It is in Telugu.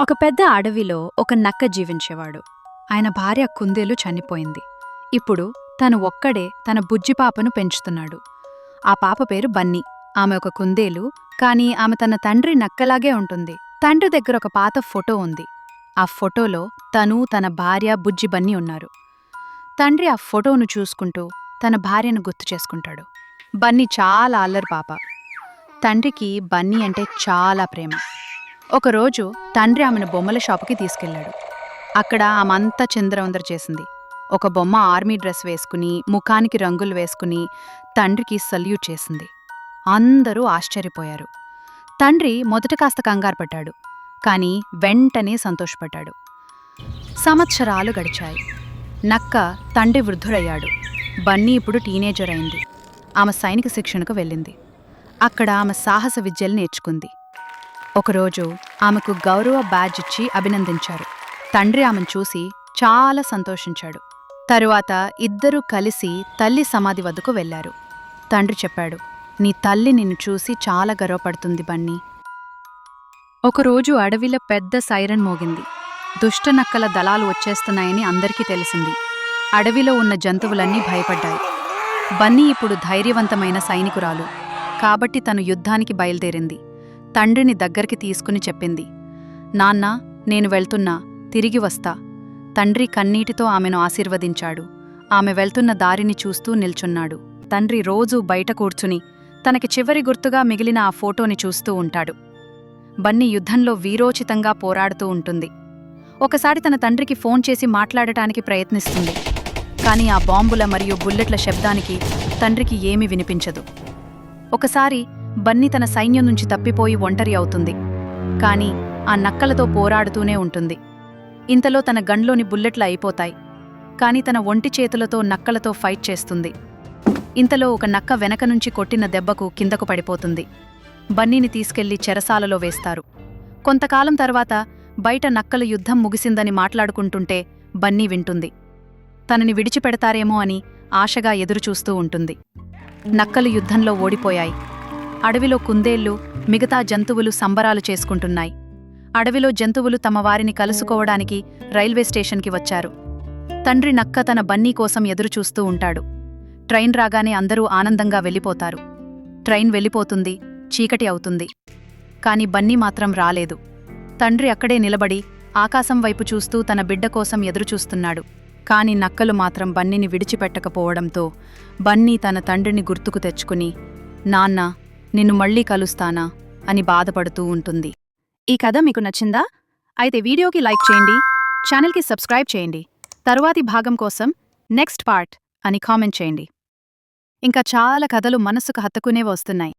ఒక పెద్ద అడవిలో ఒక నక్క జీవించేవాడు. ఆయన భార్య కుందేలు చనిపోయింది. ఇప్పుడు తను ఒక్కడే తన బుజ్జి పాపను పెంచుతున్నాడు. ఆ పాప పేరు బన్నీ. ఆమె ఒక కుందేలు కానీ ఆమె తన తండ్రి నక్కలాగే ఉంటుంది. తండ్రి దగ్గర ఒక పాత ఫోటో ఉంది. ఆ ఫోటోలో తను తన భార్య బుజ్జి బన్నీ ఉన్నారు. తండ్రి ఆ ఫోటోను చూసుకుంటూ తన భార్యను గుర్తు చేసుకుంటాడు. బన్నీ చాలా అల్లరి పాప. తండ్రికి బన్నీ అంటే చాలా ప్రేమ. ఒకరోజు తండ్రి ఆమెను బొమ్మల షాపుకి తీసుకెళ్ళాడు. అక్కడ ఆమంతా చిందరవందర చేసింది. ఒక బొమ్మ ఆర్మీ డ్రెస్ వేసుకుని ముఖానికి రంగులు వేసుకుని తండ్రికి సల్యూట్ చేసింది. అందరూ ఆశ్చర్యపోయారు. తండ్రి మొదట కాస్త కంగారు పడ్డాడు. కానీ వెంటనే సంతోషపడ్డాడు. సంవత్సరాలు గడిచాయి. నక్క తండ్రి వృద్ధుడయ్యాడు. బన్నీ ఇప్పుడు టీనేజర్ అయింది. ఆమె సైనిక శిక్షణకు వెళ్ళింది. అక్కడ ఆమె సాహస విద్యలు నేర్చుకుంది. ఒకరోజు ఆమెకు గౌరవ బ్యాడ్జ్ ఇచ్చి అభినందించారు. తండ్రి ఆమెను చూసి చాలా సంతోషించాడు. తరువాత ఇద్దరూ కలిసి తల్లి సమాధి వద్దకు వెళ్ళారు తండ్రి చెప్పాడు నీ తల్లి నిన్ను చూసి చాలా గర్వపడుతుంది బన్నీ. ఒకరోజు అడవిలో పెద్ద సైరన్ మోగింది. దుష్ట నక్కల దళాలు వచ్చేస్తున్నాయని అందరికీ తెలిసింది. అడవిలో ఉన్న జంతువులన్నీ భయపడ్డాయి. బన్నీ ఇప్పుడు ధైర్యవంతమైన సైనికురాలు. కాబట్టి తను యుద్ధానికి బయలుదేరింది. తండ్రిని దగ్గరికి తీసుకుని చెప్పింది. నాన్నా నేను వెళ్తున్నా. తిరిగి వస్తా. తండ్రి కన్నీటితో ఆమెను ఆశీర్వదించాడు. ఆమె వెళ్తున్న దారిని చూస్తూ నిల్చున్నాడు. తండ్రి రోజూ బయట కూర్చుని తనకి చివరి గుర్తుగా మిగిలిన ఆ ఫోటోని చూస్తూ ఉంటాడు. బన్నీ యుద్ధంలో వీరోచితంగా పోరాడుతూ ఉంటుంది. ఒకసారి తన తండ్రికి ఫోన్ చేసి మాట్లాడటానికి ప్రయత్నిస్తుంది. కానీ ఆ బాంబుల మరియు బుల్లెట్ల శబ్దానికి తండ్రికి ఏమీ వినిపించదు. ఒకసారి బన్నీ తన సైన్యం నుంచి తప్పిపోయి ఒంటరి అవుతుంది. కాని ఆ నక్కలతో పోరాడుతూనే ఉంటుంది. ఇంతలో తన గన్లోని బుల్లెట్లు అయిపోతాయి. కాని తన ఒంటి చేతులతో నక్కలతో ఫైట్ చేస్తుంది. ఇంతలో ఒక నక్క వెనక నుంచి కొట్టిన దెబ్బకు కిందకు పడిపోతుంది. బన్నీని తీసుకెళ్ళి చెరసాలలో వేస్తారు. కొంతకాలం తర్వాత బయట నక్కలు యుద్ధం ముగిసిందని మాట్లాడుకుంటుంటే బన్నీ వింటుంది. తనని విడిచిపెడతారేమో అని ఆశగా ఎదురుచూస్తూ ఉంటుంది. నక్కలు యుద్ధంలో ఓడిపోయాయి. అడవిలో కుందేళ్ళు మిగతా జంతువులు సంబరాలు చేసుకుంటున్నాయి. అడవిలో జంతువులు తమ వారిని కలుసుకోవడానికి రైల్వే స్టేషన్కి వచ్చారు. తండ్రి నక్క తన బన్నీ కోసం ఎదురుచూస్తూ ఉంటాడు. ట్రైన్ రాగానే అందరూ ఆనందంగా వెళ్ళిపోతారు. ట్రైన్ వెళ్ళిపోతుంది చీకటి అవుతుంది. కాని బన్నీ మాత్రం రాలేదు. తండ్రి అక్కడే నిలబడి ఆకాశం వైపు చూస్తూ తన బిడ్డ కోసం ఎదురుచూస్తున్నాడు. కాని నక్కలు మాత్రం బన్నీని విడిచిపెట్టకపోవడంతో బన్నీ తన తండ్రిని గుర్తుకు తెచ్చుకుని నాన్న నిన్ను మళ్ళీ కలుస్తానా? అని బాధపడుతూ ఉంటుంది. ఈ కథ మీకు నచ్చిందా? అయితే వీడియోకి లైక్ చేయండి ఛానల్కి సబ్స్క్రైబ్ చేయండి. తరువాతి భాగం కోసం నెక్స్ట్ పార్ట్ అని కామెంట్ చేయండి. ఇంకా చాలా కథలు మనసుకు హత్తుకునే వస్తున్నాయి.